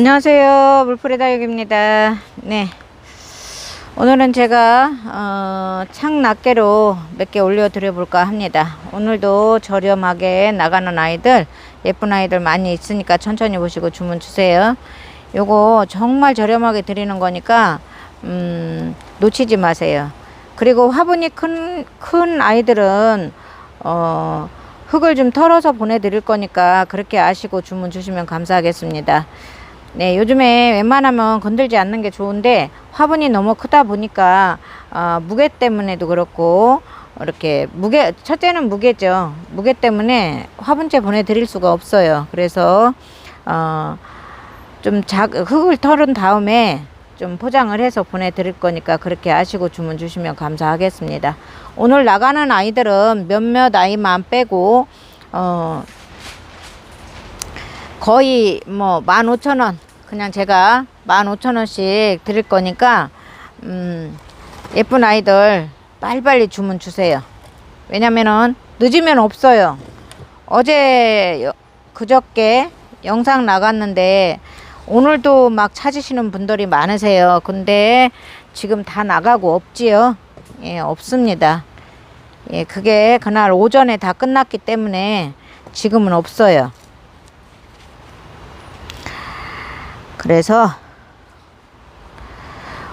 안녕하세요. 물풀이 다육입니다. 네. 오늘은 제가 어, 창 낱개로 몇 개 올려 드려 볼까 합니다. 오늘도 저렴하게 나가는 아이들 예쁜 아이들 많이 있으니까 천천히 보시고 주문 주세요. 요거 정말 저렴하게 드리는 거니까 음, 놓치지 마세요. 그리고 화분이 큰, 큰 아이들은 어, 흙을 좀 털어서 보내드릴 거니까 그렇게 아시고 주문 주시면 감사하겠습니다. 네, 요즘에 웬만하면 건들지 않는 게 좋은데 화분이 너무 크다 보니까 어, 무게 때문에도 그렇고 이렇게 무게 첫째는 무게죠. 무게 때문에 화분째 보내드릴 수가 없어요. 그래서 어, 좀 작, 흙을 털은 다음에 좀 포장을 해서 보내드릴 거니까 그렇게 아시고 주문 주시면 감사하겠습니다. 오늘 나가는 아이들은 몇몇 아이만 빼고 어, 거의 뭐 15,000원 그냥 제가 15,000원씩 드릴 거니까 음, 예쁜 아이들 빨리빨리 주문 주세요. 왜냐면은 늦으면 없어요. 어제 여- 그저께 영상 나갔는데 오늘도 막 찾으시는 분들이 많으세요. 근데 지금 다 나가고 없지요. 예, 없습니다. 예, 그게 그날 오전에 다 끝났기 때문에 지금은 없어요. 그래서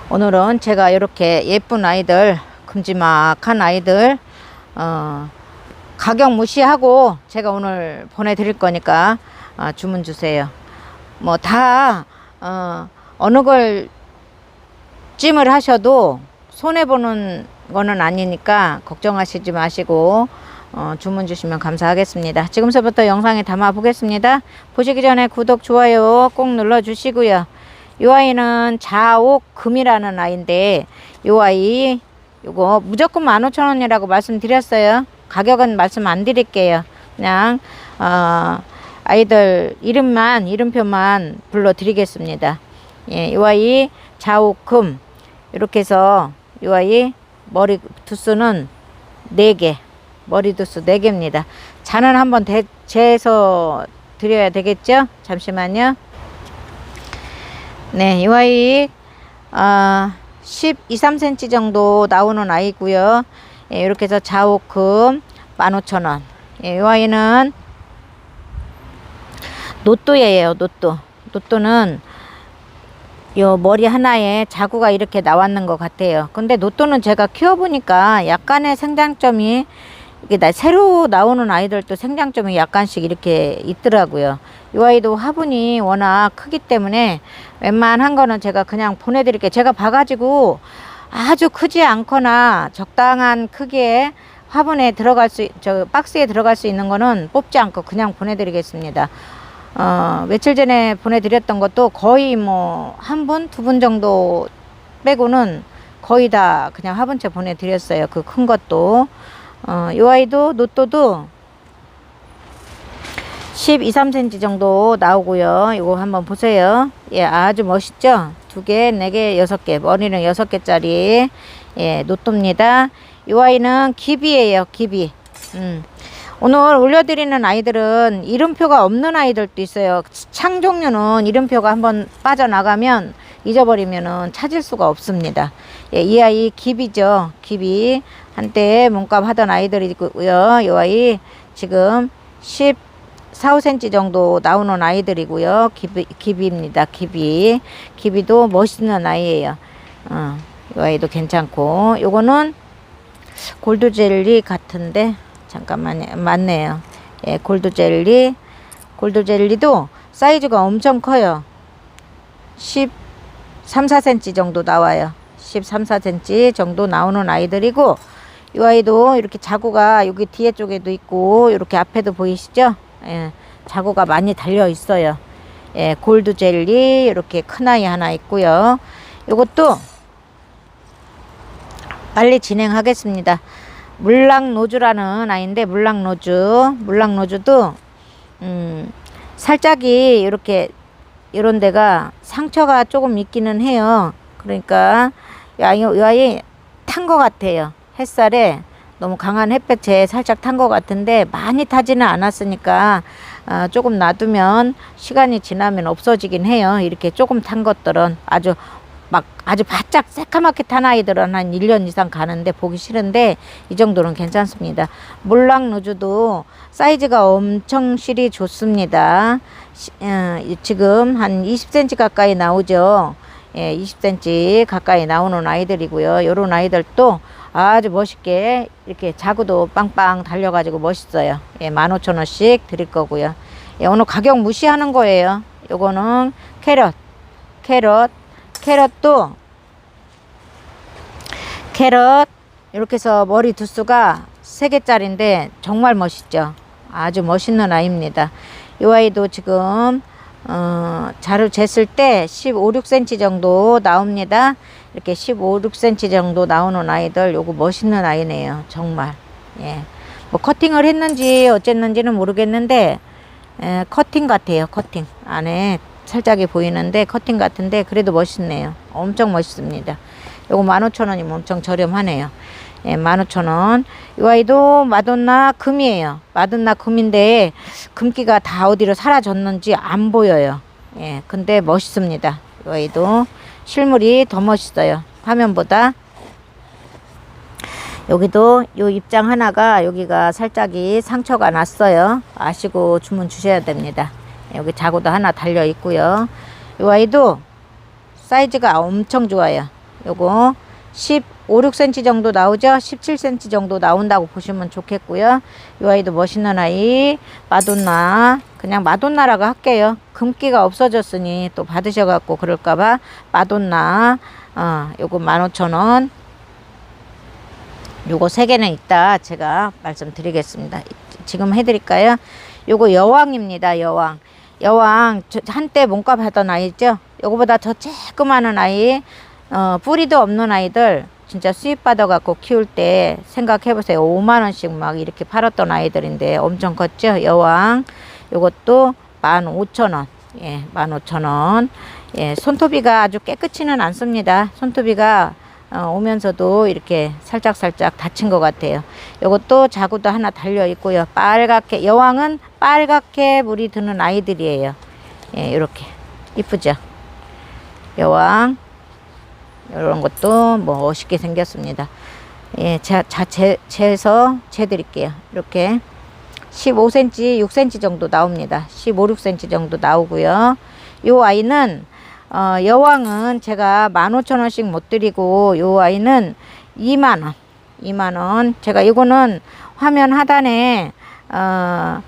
오늘은 제가 이렇게 예쁜 아이들, 큼지막한 아이들, 어, 가격 무시하고 제가 오늘 보내드릴 거니까 어, 주문 주세요. 뭐다 어, 어느 걸 찜을 하셔도 손해 보는 거는 아니니까 걱정하시지 마시고 어, 주문 주시면 감사하겠습니다. 지금서부터 영상에 담아 보겠습니다. 보시기 전에 구독, 좋아요 꼭 눌러 주시고요. 이 아이는 자옥금이라는 아이인데 이 아이 요거 무조건 15,000원이라고 말씀드렸어요. 가격은 말씀 안 드릴게요. 그냥 어, 아이들 이름만 이름표만 불러 드리겠습니다. 예, 이 아이 자옥금 이렇게 해서 이 아이 머리 두수는 4개 머리 두수 4개입니다. 잔은 한번 대, 재서 드려야 되겠죠? 잠시만요. 네, 이 아이 어, 12, 3cm 정도 나오는 아이고요. 예, 이렇게 해서 자옥금 15,000원. 예, 이 아이는 노또예요, 노또. 노또는 요 머리 하나에 자구가 이렇게 나왔는 것 같아요. 근데 노또는 제가 키워보니까 약간의 생장점이 이게 나 새로 나오는 아이들도 생장점이 약간씩 이렇게 있더라고요. 이 아이도 화분이 워낙 크기 때문에 웬만한 거는 제가 그냥 보내드릴게요. 제가 봐가지고 아주 크지 않거나 적당한 크기의 화분에 들어갈 수, 저 박스에 들어갈 수 있는 거는 뽑지 않고 그냥 보내드리겠습니다. 어, 며칠 전에 보내드렸던 것도 거의 뭐 한 분, 두 분 정도 빼고는 거의 다 그냥 화분째 보내드렸어요. 그 큰 것도. 어, 요 아이도 노또도 12, 3cm 정도 나오고요. 이거 한번 보세요. 예, 아주 멋있죠? 두 개, 네 개, 여섯 개. 머리는 여섯 개짜리. 예, 노또입니다. 이 아이는 기비예요, 기비. 음. 오늘 올려드리는 아이들은 이름표가 없는 아이들도 있어요. 창 종류는 이름표가 한번 빠져나가면 잊어버리면은 찾을 수가 없습니다. 예, 이 아이 기비죠. 기비. 한때 몸값 하던 아이들이고요. 이 아이 지금 14, 5cm 정도 나오는 아이들이고요. 기비, 기비입니다. 기비. 기비도 멋있는 아이예요. 어, 이 아이도 괜찮고. 요거는 골드젤리 같은데 잠깐만요. 맞네요. 예, 골드젤리. 골드젤리도 사이즈가 엄청 커요. 13, 4cm 정도 나와요. 13, 4cm 정도 나오는 아이들이고 이 아이도 이렇게 자구가 여기 뒤에 쪽에도 있고 이렇게 앞에도 보이시죠? 예, 자구가 많이 달려 있어요. 예, 골드 젤리 이렇게 큰 아이 하나 있고요. 이것도 빨리 진행하겠습니다. 물랑노주라는 아이인데 물랑노주, 물랑노주도 음, 살짝이 이렇게 이런 데가 상처가 조금 있기는 해요. 그러니까 이 아이, 이 아이 탄 것 같아요. 햇살에 너무 강한 햇볕에 살짝 탄 것 같은데 많이 타지는 않았으니까 아, 조금 놔두면 시간이 지나면 없어지긴 해요. 이렇게 조금 탄 것들은 아주 막 아주 바짝 새까맣게 탄 아이들은 한 1년 이상 가는데 보기 싫은데 이 정도는 괜찮습니다. 몰랑 루즈도 사이즈가 엄청 실이 좋습니다. 이- 지금 한 20cm 가까이 나오죠. 예, 20cm 가까이 나오는 아이들이고요. 요런 아이들도 아주 멋있게 이렇게 자구도 빵빵 달려가지고 멋있어요. 예, 15,000원씩 드릴 거고요. 예, 오늘 가격 무시하는 거예요. 요거는 캐럿, 캐럿, 캐럿도 캐럿 이렇게 해서 머리 두수가 세 개짜리인데 정말 멋있죠. 아주 멋있는 아이입니다. 이 아이도 지금 어, 자를 쟀을 때 15, 6cm 정도 나옵니다. 이렇게 15, 6cm 정도 나오는 아이들 요거 멋있는 아이네요. 정말. 예. 뭐 커팅을 했는지 어쨌는지는 모르겠는데 에, 커팅 같아요. 커팅. 안에 살짝이 보이는데 커팅 같은데 그래도 멋있네요. 엄청 멋있습니다. 요거 15,000원이면 엄청 저렴하네요. 예, 15,000원. 이 아이도 마돈나 금이에요. 마돈나 금인데 금기가 다 어디로 사라졌는지 안 보여요. 예, 근데 멋있습니다. 이 아이도 실물이 더 멋있어요. 화면보다. 여기도 요 입장 하나가 여기가 살짝이 상처가 났어요. 아시고 주문 주셔야 됩니다. 여기 자고도 하나 달려 있고요. 이 아이도 사이즈가 엄청 좋아요. 요거 15, 6cm 정도 나오죠? 17cm 정도 나온다고 보시면 좋겠고요. 이 아이도 멋있는 아이 마돈나 그냥 마돈나라고 할게요. 금기가 없어졌으니 또 받으셔갖고 그럴까봐 마돈나 어, 요거 15,000원 요거 세 개는 있다 제가 말씀드리겠습니다. 지금 해드릴까요? 요거 여왕입니다. 여왕. 여왕 저- 한때 몸값 하던 아이죠. 요거보다 더 조그마한 아이, 어, 뿌리도 없는 아이들 진짜 수입 받아 갖고 키울 때 생각해 보세요. 5만 원씩 막 이렇게 팔았던 아이들인데 엄청 컸죠. 여왕. 요것도 15,000원. 예, 15,000원. 예, 손톱이가 아주 깨끗이는 않습니다. 손톱이가 어, 오면서도 이렇게 살짝살짝 다친 것 같아요. 요것도 자구도 하나 달려 있고요. 빨갛게 여왕은 빨갛게 물이 드는 아이들이에요. 예, 이렇게 이쁘죠. 여왕 이런 것도 뭐 멋있게 생겼습니다. 예, 자, 자, 재, 재서 재드릴게요. 이렇게 15cm, 6cm 정도 나옵니다. 15, 6cm 정도 나오고요. 요 아이는 어, 여왕은 제가 15,000원씩 못 드리고 요 아이는 2만원 2만원 제가 이거는 화면 하단에 어,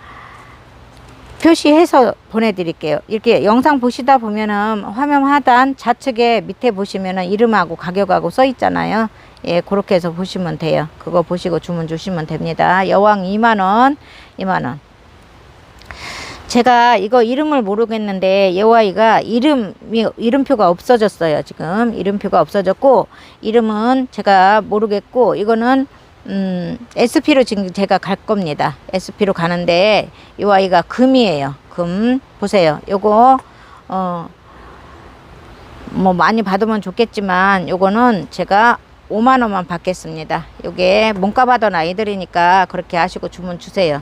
표시해서 보내드릴게요. 이렇게 영상 보시다 보면은 화면 하단 좌측에 밑에 보시면은 이름하고 가격하고 써 있잖아요. 예, 그렇게 해서 보시면 돼요. 그거 보시고 주문 주시면 됩니다. 여왕 2만원, 2만원. 제가 이거 이름을 모르겠는데 여아이가 이름이 이름표가 없어졌어요. 지금 이름표가 없어졌고 이름은 제가 모르겠고 이거는 음, SP로 지금 제가 갈 겁니다. SP로 가는데 이 아이가 금이에요. 금 보세요. 요거 어 뭐 많이 받으면 좋겠지만 요거는 제가 5만 원만 받겠습니다. 요게 몸값 하던 아이들이니까 그렇게 하시고 주문 주세요.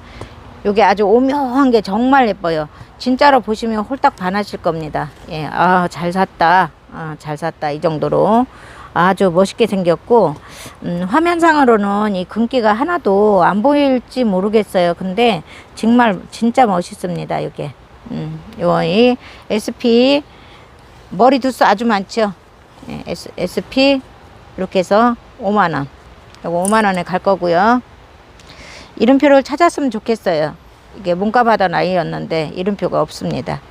요게 아주 오묘한 게 정말 예뻐요. 진짜로 보시면 홀딱 반하실 겁니다. 예, 아, 잘 샀다. 아, 잘 샀다. 이 정도로. 아주 멋있게 생겼고, 음, 화면상으로는 이 금기가 하나도 안 보일지 모르겠어요. 근데 정말 진짜 멋있습니다. 이게. 음, 요이 SP 머리 두수 아주 많죠. 예, SP 이렇게 해서 5만 원. 요거 5만 원에 갈 거고요. 이름표를 찾았으면 좋겠어요. 이게 문과 받은 아이였는데 이름표가 없습니다.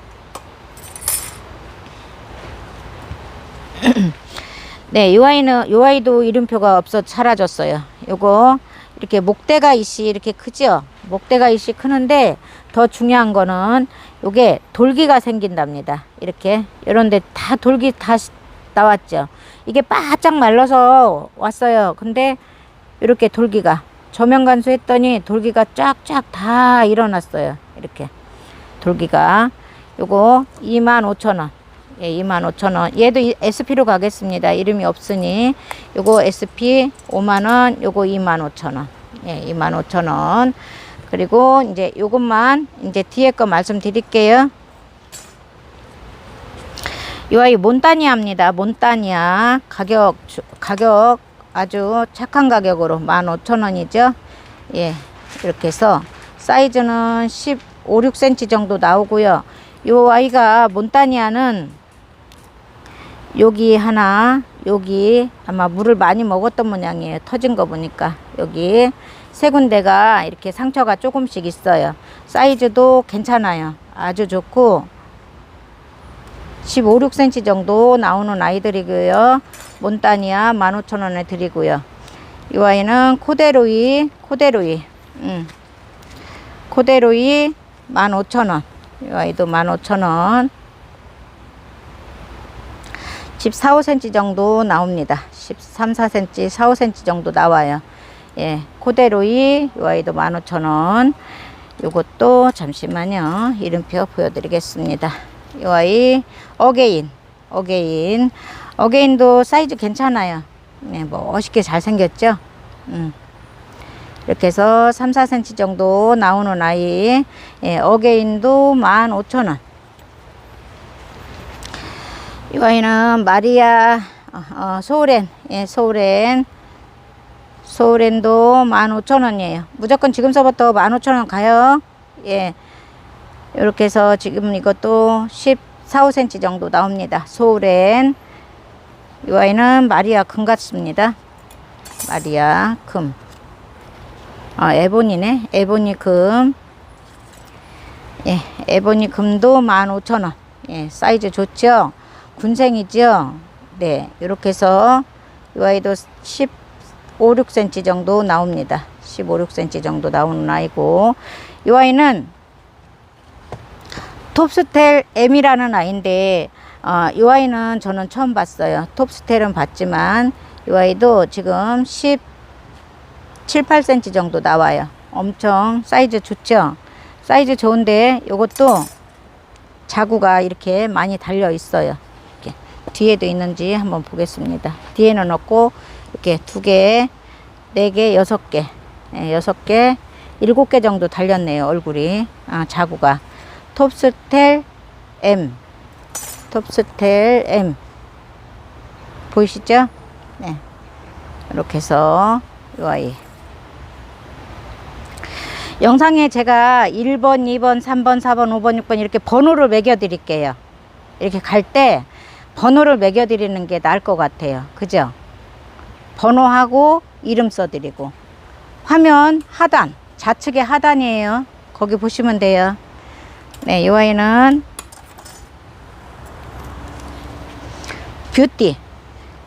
네, 이 아이는 이 아이도 이름표가 없어 사라졌어요. 요거 이렇게 목대가 이씨 이렇게 크죠? 목대가 이씨 크는데 더 중요한 거는 요게 돌기가 생긴답니다. 이렇게 이런데 다 돌기 다 시- 나왔죠. 이게 바짝 말라서 왔어요. 근데 이렇게 돌기가 조명 간수했더니 돌기가 쫙쫙 다 일어났어요. 이렇게 돌기가 요거 25,000원. 예, 25,000원. 얘도 이- SP로 가겠습니다. 이름이 없으니 요거 SP 5만 원, 요거 25,000원. 예, 25,000원. 그리고 이제 요것만 이제 뒤에 거 말씀드릴게요. 이 아이 몬타니아입니다. 몬타니아 가격 주- 가격 아주 착한 가격으로 15,000원이죠. 예. 이렇게 해서 사이즈는 15, 6cm 정도 나오고요. 요 아이가 몬타니아는 여기 하나, 여기 아마 물을 많이 먹었던 모양이에요. 터진 거 보니까 여기 세 군데가 이렇게 상처가 조금씩 있어요. 사이즈도 괜찮아요. 아주 좋고 15, 6cm 정도 나오는 아이들이고요. 몬타니아 15,000원에 드리고요. 이 아이는 코데로이, 코데로이, 음. 코데로이 15,000원. 이 아이도 15,000원. 14, 5cm 정도 나옵니다. 13, 4cm, 4, 5cm 정도 나와요. 예, 코데로이 이 아이도 15,000원. 요것도 잠시만요. 이름표 보여드리겠습니다. 이 아이 어게인, 어게인, 어게인도 사이즈 괜찮아요. 네, 뭐 멋있게 잘 생겼죠. 음. 이렇게 해서 3, 4cm 정도 나오는 아이, 예, 어게인도 15,000원. 이 아이는 마리아 어, 어, 소렌, 예, 소렌, 소렌도 15,000원이에요. 무조건 지금서부터 15,000원 가요. 예. 이렇게 해서 지금 이것도 14, 5cm 정도 나옵니다. 소렌. 이 아이는 마리아 금 같습니다. 마리아 금. 아, 에보니네. 에보니 금. 예, 에보니 금도 15,000원. 예, 사이즈 좋죠? 군생이죠? 네, 이렇게 해서 이 아이도 15, 6cm 정도 나옵니다. 15, 6cm 정도 나오는 아이고, 이 아이는 톱스텔 M이라는 아이인데, 어, 이 아이는 저는 처음 봤어요. 톱스텔은 봤지만, 이 아이도 지금 10, 7, 8cm 정도 나와요. 엄청 사이즈 좋죠? 사이즈 좋은데, 요것도 자구가 이렇게 많이 달려 있어요. 뒤에도 있는지 한번 보겠습니다. 뒤에는 없고, 이렇게 두 개, 네 개, 여섯 개, 예, 여섯 개, 일곱 개 정도 달렸네요. 얼굴이. 아, 자구가. 톱스텔 M. 톱스텔 M. 보이시죠? 네. 이렇게 해서 이 아이. 영상에 제가 1번, 2번, 3번, 4번, 5번, 6번 이렇게 번호를 매겨 드릴게요. 이렇게 갈 때 번호를 매겨 드리는 게 나을 것 같아요. 그죠? 번호하고 이름 써 드리고 화면 하단, 좌측에 하단이에요. 거기 보시면 돼요. 네, 이 아이는 뷰티.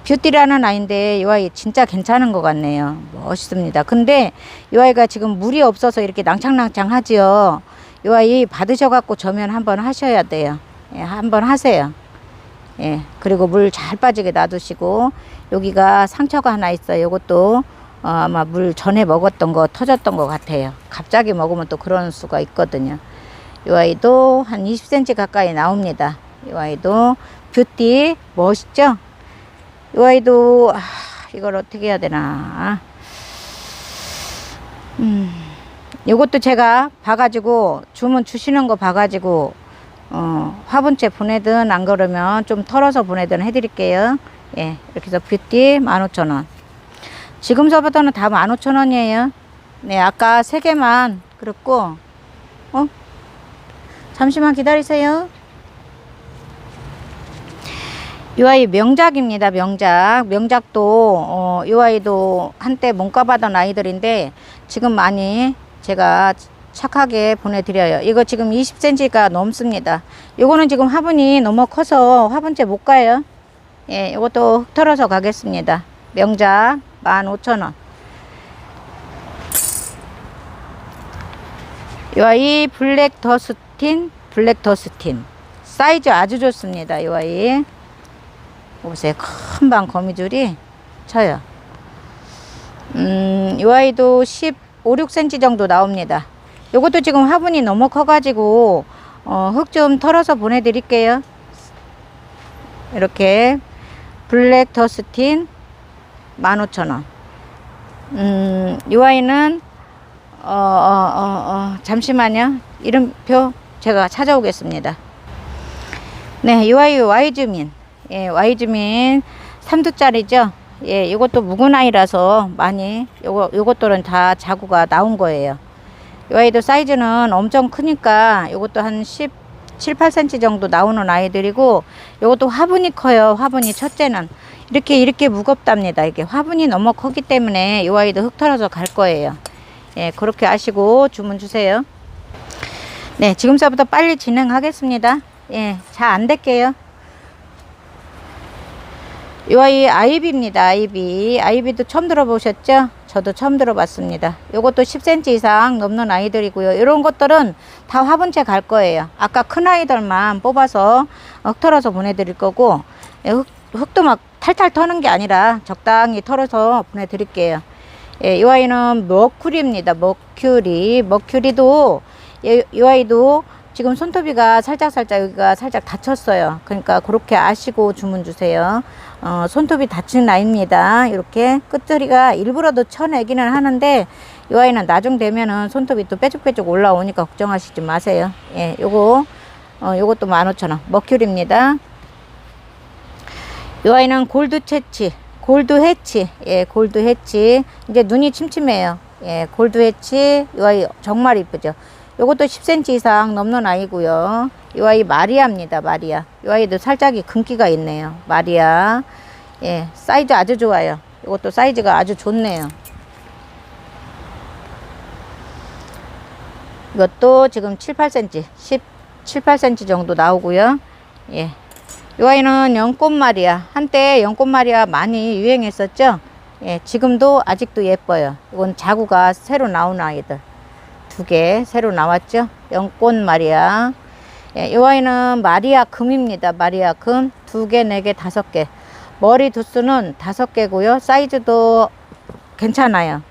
뷰티라는 아이인데 이 아이 진짜 괜찮은 것 같네요. 멋있습니다. 근데 이 아이가 지금 물이 없어서 이렇게 낭창낭창 하지요. 이 아이 받으셔갖고 저면 한번 하셔야 돼요. 예, 한번 하세요. 예, 그리고 물 잘 빠지게 놔두시고 여기가 상처가 하나 있어요. 이것도 어, 아마 물 전에 먹었던 거 터졌던 것 같아요. 갑자기 먹으면 또 그런 수가 있거든요. 이 아이도 한 20cm 가까이 나옵니다. 이 아이도 뷰티 멋있죠? 이 아이도 아, 이걸 어떻게 해야 되나? 음, 이것도 제가 봐가지고 주문 주시는 거 봐가지고 어, 화분째 보내든 안 그러면 좀 털어서 보내든 해드릴게요. 예, 이렇게 해서 뷰티 15,000원. 지금서부터는 다 15,000원이에요. 네, 아까 세 개만 그랬고, 어? 잠시만 기다리세요. 이 아이 명작입니다. 명작. 명작도 어, 이 아이도 한때 몸값하던 아이들인데 지금 많이 제가 착하게 보내드려요. 이거 지금 20cm가 넘습니다. 이거는 지금 화분이 너무 커서 화분째 못 가요. 예, 이것도 흙 털어서 가겠습니다. 명작 15,000원. 이 블랙 더스틴, 블랙 더스틴. 사이즈 아주 좋습니다. 이 아이. 보세요. 큰방 거미줄이 쳐요. 음, 이 아이도 15, 6cm 정도 나옵니다. 요것도 지금 화분이 너무 커가지고, 어, 흙 좀 털어서 보내드릴게요. 이렇게, 블랙 더스틴 15,000원. 음, 이 아이는, 어, 어, 어, 어, 잠시만요. 이름표 제가 찾아오겠습니다. 네, 이 아이 와이즈민. 예, 와이즈민 3두짜리죠. 예, 이것도 묵은 아이라서 많이 요거 요것들은 다 자구가 나온 거예요. 이 아이도 사이즈는 엄청 크니까 요것도 한 10, 7, 8cm 정도 나오는 아이들이고 요것도 화분이 커요. 화분이 첫째는 이렇게 이렇게 무겁답니다. 이게 화분이 너무 크기 때문에 이 아이도 흙 털어서 갈 거예요. 예, 그렇게 아시고 주문 주세요. 네, 지금서부터 빨리 진행하겠습니다. 예, 잘 안 될게요. 이 아이 아이비입니다. 아이비. 아이비도 처음 들어보셨죠? 저도 처음 들어봤습니다. 요것도 10cm 이상 넘는 아이들이고요. 이런 것들은 다 화분째 갈 거예요. 아까 큰 아이들만 뽑아서 흙 털어서 보내드릴 거고 예, 흙, 흙도 막 탈탈 터는 게 아니라 적당히 털어서 보내드릴게요. 예, 이 아이는 머큐리입니다. 머큐리. 머큐리도 이, 이 아이도 지금 손톱이가 살짝 살짝 여기가 살짝 다쳤어요. 그러니까 그렇게 아시고 주문 주세요. 어, 손톱이 다친 아이입니다. 이렇게 끝자리가 일부러도 쳐내기는 하는데 이 아이는 나중 되면은 손톱이 또 빼죽빼죽 올라오니까 걱정하시지 마세요. 예, 요거 어, 요것도 15,000원. 머큐리입니다. 이 아이는 골드 채치, 골드 해치, 예, 골드 해치. 이제 눈이 침침해요. 예, 골드 해치. 이 아이 정말 이쁘죠. 요것도 10cm 이상 넘는 아이고요. 이 아이 마리아입니다. 마리아. 이 아이도 살짝이 금기가 있네요. 마리아. 예, 사이즈 아주 좋아요. 이것도 사이즈가 아주 좋네요. 이것도 지금 7, 8cm, 10, 7, 8cm 정도 나오고요. 예. 이 아이는 연꽃마리아. 한때 연꽃마리아 많이 유행했었죠. 예, 지금도 아직도 예뻐요. 이건 자구가 새로 나온 아이들. 두 개 새로 나왔죠. 연꽃 마리아. 예, 이 아이는 마리아 금입니다. 마리아 금. 두 개, 네 개, 다섯 개. 머리 두수는 다섯 개고요. 사이즈도 괜찮아요.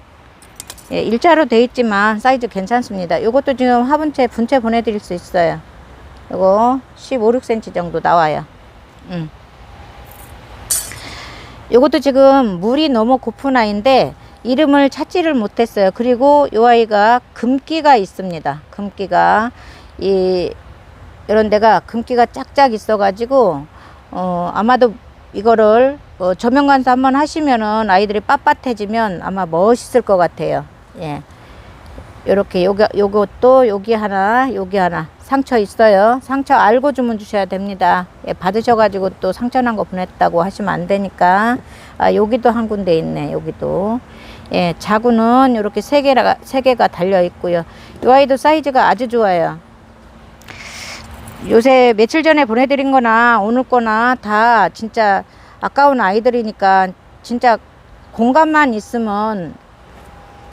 예, 일자로 돼 있지만 사이즈 괜찮습니다. 이것도 지금 화분채 분채 보내드릴 수 있어요. 이거 15, 6cm 정도 나와요. 음. 이것도 지금 물이 너무 고픈 아이인데 이름을 찾지를 못했어요. 그리고 이 아이가 금기가 있습니다. 금기가 이 이런 데가 금기가 짝짝 있어가지고 어 아마도 이거를 어, 조명 관사 한번 하시면은 아이들이 빳빳해지면 아마 멋있을 것 같아요. 예. 요렇게 요거 요것도 여기 하나 여기 하나 상처 있어요 상처 알고 주문 주셔야 됩니다 예, 받으셔가지고 또 상처 난 거 보냈다고 하시면 안 되니까 아 여기도 한 군데 있네 여기도 예 자구는 이렇게 세 개가 세 개가 달려 있고요 이 아이도 사이즈가 아주 좋아요 요새 며칠 전에 보내드린 거나 오늘 거나 다 진짜 아까운 아이들이니까 진짜 공간만 있으면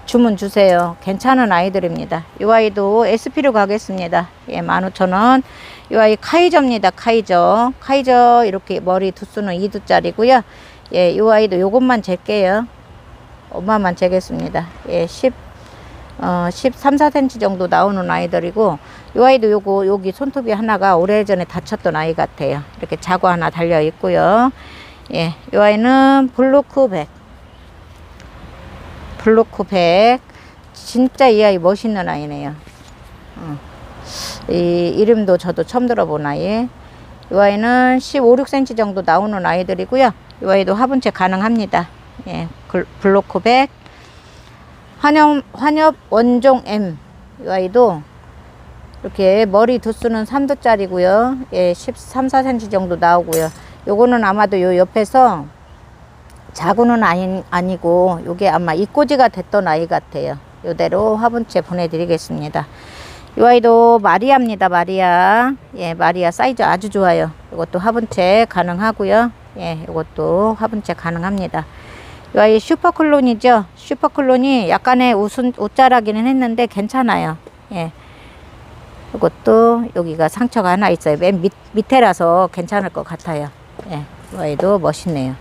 주문 주세요. 괜찮은 아이들입니다. 이 아이도 SP로 가겠습니다. 예, 15,000원. 이 아이 카이저입니다. 카이저. 카이저 이렇게 머리 두수는 2두짜리고요. 예, 이 아이도 요것만 잴게요. 엄마만 재겠습니다. 예, 10, 어, 13, 4cm 정도 나오는 아이들이고, 이 아이도 요거, 여기 손톱이 하나가 오래전에 다쳤던 아이 같아요. 이렇게 자구 하나 달려 있고요. 예, 이 아이는 블루크 백. 블루크 백 진짜 이 아이 멋있는 아이네요. 어. 이 이름도 저도 처음 들어본 아이. 이 아이는 15, 6cm 정도 나오는 아이들이고요. 이 아이도 화분채 가능합니다. 예, 블루크 백 환엽, 환엽 원종 M. 이 아이도 이렇게 머리 두수는 3두짜리고요. 예, 13, 4cm 정도 나오고요. 요거는 아마도 요 옆에서 자구는 아니, 아니고 요게 아마 입꼬지가 됐던 아이 같아요. 요대로 화분채 보내드리겠습니다. 이 아이도 마리아입니다. 마리아. 예, 마리아 사이즈 아주 좋아요. 이것도 화분채 가능하고요. 예, 이것도 화분채 가능합니다. 이 슈퍼클론이죠. 슈퍼클론이 약간의 웃은, 웃자라기는 했는데 괜찮아요. 예. 이것도 여기가 상처가 하나 있어요. 맨 밑, 밑에라서 괜찮을 것 같아요. 예, 이 아이도 멋있네요.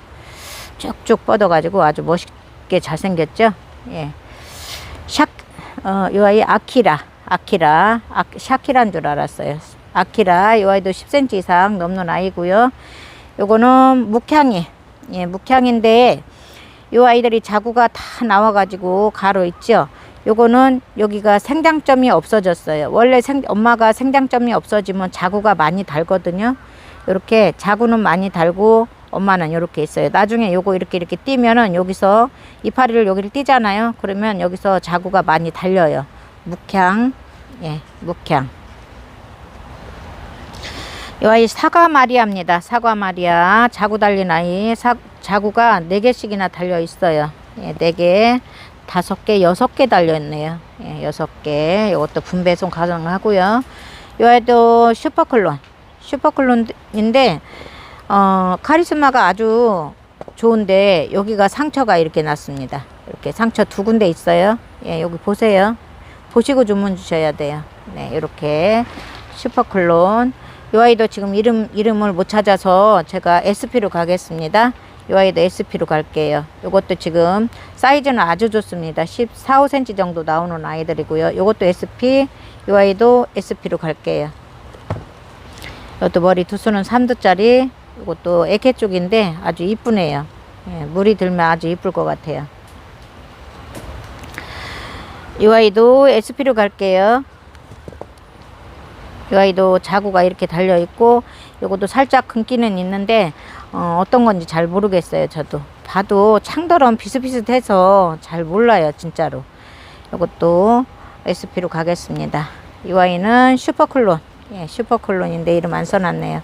쭉쭉 뻗어가지고 아주 멋있게 잘생겼죠. 예. 샥, 어, 이 아이 아키라, 아키라, 아, 샤키라인 줄 알았어요. 아키라, 이 아이도 10cm 이상 넘는 아이고요. 요거는 묵향이, 예, 묵향인데 이 아이들이 자구가 다 나와가지고 가로 있죠. 요거는 여기가 생장점이 없어졌어요. 원래 생, 엄마가 생장점이 없어지면 자구가 많이 달거든요. 이렇게 자구는 많이 달고 엄마는 이렇게 있어요. 나중에 요거 이렇게 이렇게 띄면은 여기서 이파리를 여기를 띄잖아요. 그러면 여기서 자구가 많이 달려요. 묵향, 예, 묵향. 이 아이 사과 마리아입니다. 사과 마리아 자구 달린 아이 사, 자구가 네 개씩이나 달려 있어요. 예, 네 개, 다섯 개, 여섯 개 달려 있네요. 예, 여섯 개. 이것도 분배송 가능하고요. 이 아이도 슈퍼클론, 슈퍼클론인데 어, 카리스마가 아주 좋은데 여기가 상처가 이렇게 났습니다. 이렇게 상처 두 군데 있어요. 예, 여기 보세요. 보시고 주문 주셔야 돼요. 네, 이렇게 슈퍼클론. 이 아이도 지금 이름 이름을 못 찾아서 제가 SP로 가겠습니다. 이 아이도 SP로 갈게요. 이것도 지금 사이즈는 아주 좋습니다. 14, 5cm 정도 나오는 아이들이고요. 이것도 SP, 이 아이도 SP로 갈게요. 이것도 머리 두수는 3두짜리. 이것도 애케 쪽인데 아주 이쁘네요. 예, 물이 들면 아주 이쁠 것 같아요. 이 아이도 SP로 갈게요. 이 아이도 자구가 이렇게 달려 있고 이것도 살짝 금기는 있는데 어, 어떤 건지 잘 모르겠어요. 저도 봐도 창더럼 비슷비슷해서 잘 몰라요. 진짜로. 이것도 SP로 가겠습니다. 이 아이는 슈퍼클론. 예, 슈퍼클론인데 이름 안 써놨네요.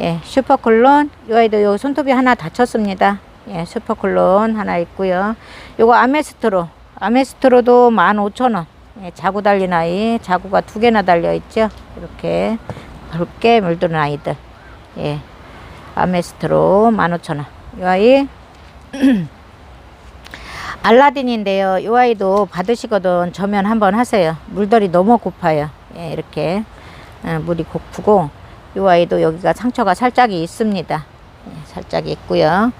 예, 슈퍼클론. 이 아이도 요 손톱이 하나 다쳤습니다. 예, 슈퍼클론 하나 있고요. 요거 아메스트로. 아메스트로도 15,000원. 예, 자구 달린 아이. 자구가 두 개나 달려 있죠. 이렇게 붉게 물드는 아이들. 예. 아메스트로 15,000원. 이 아이 알라딘인데요. 이 아이도 받으시거든 저면 한번 하세요. 물들이 너무 고파요. 예, 이렇게 어, 물이 고프고 이 아이도 여기가 상처가 살짝 있습니다. 예, 살짝 있고요.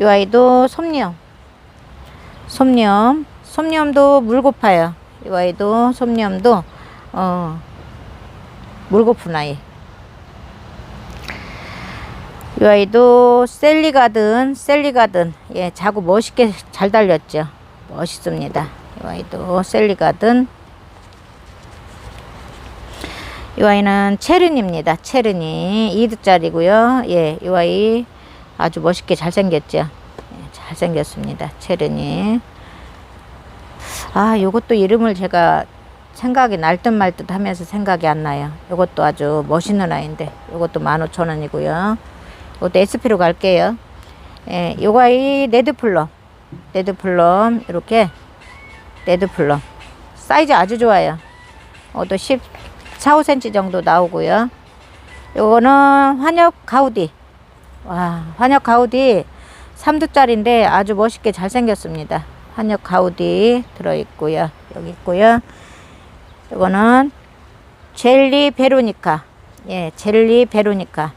이 아이도 솜염, 솜염, 솜염도 물 고파요. 이 아이도 솜염도 어, 물 고픈 아이. 이 아이도 셀리가든 셀리가든. 예 자구 멋있게 잘 달렸죠. 멋있습니다. 이 아이도 셀리가든. 이 아이는 체른입니다. 체른이 2두짜리고요. 예이 아이 아주 멋있게 잘생겼죠. 예, 잘생겼습니다. 체른이 아 요것도 이름을 제가 생각이 날 듯 말 듯 하면서 생각이 안 나요 요것도 아주 멋있는 아이인데 요것도 15,000원이고요 이것도 SP로 갈게요. 예, 요거 이 레드플럼. 레드플럼, 이렇게. 레드플럼. 사이즈 아주 좋아요. 이것도 14, 5cm 정도 나오고요. 요거는 환엽 가우디. 와, 환엽 가우디 3두짜리인데 아주 멋있게 잘생겼습니다. 환엽 가우디 들어있고요. 여기 있고요. 요거는 젤리 베로니카. 예, 젤리 베로니카.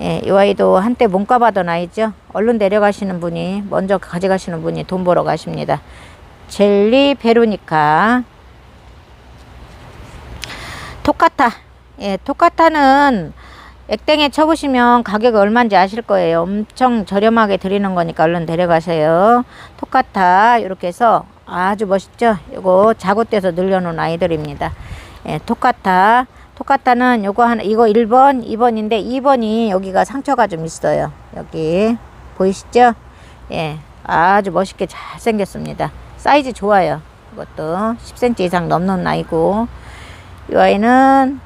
예, 이 아이도 한때 몸값 하던 아이죠. 얼른 내려가시는 분이, 먼저 가져가시는 분이 돈 벌어 가십니다. 젤리 베로니카. 토카타. 예, 토카타는 액땡에 쳐보시면 가격이 얼마인지 아실 거예요. 엄청 저렴하게 드리는 거니까 얼른 데려가세요. 토카타. 이렇게 해서 아주 멋있죠? 이거 자구떼서 늘려놓은 아이들입니다. 예, 토카타. 토카타는 요거 하나 이거 1번 2번인데 2번이 여기가 상처가 좀 있어요 여기 보이시죠 예 아주 멋있게 잘 생겼습니다 사이즈 좋아요 이것도 10cm 이상 넘는 아이고 이 아이는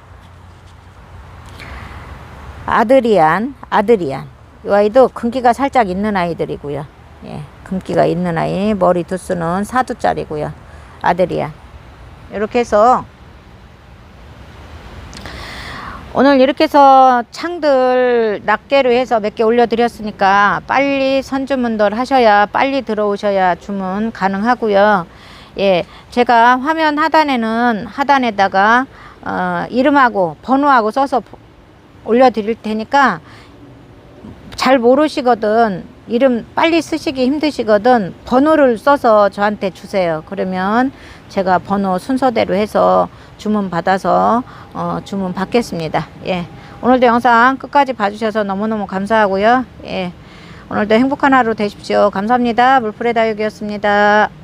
아드리안 아드리안. 이 아이도 금기가 살짝 있는 아이들이고요. 예 금기가 있는 아이 머리 두수는 4두짜리고요. 아드리안. 이렇게 해서 오늘 이렇게 해서 창들 낱개로 해서 몇 개 올려드렸으니까 빨리 선주문들 하셔야 빨리 들어오셔야 주문 가능하고요. 예, 제가 화면 하단에는 하단에다가 어, 이름하고 번호하고 써서 올려드릴 테니까 잘 모르시거든 이름 빨리 쓰시기 힘드시거든 번호를 써서 저한테 주세요. 그러면 제가 번호 순서대로 해서 주문 받아서 어, 주문 받겠습니다. 예. 오늘도 영상 끝까지 봐주셔서 너무너무 감사하고요. 예. 오늘도 행복한 하루 되십시오. 감사합니다. 물풀의 다육이었습니다.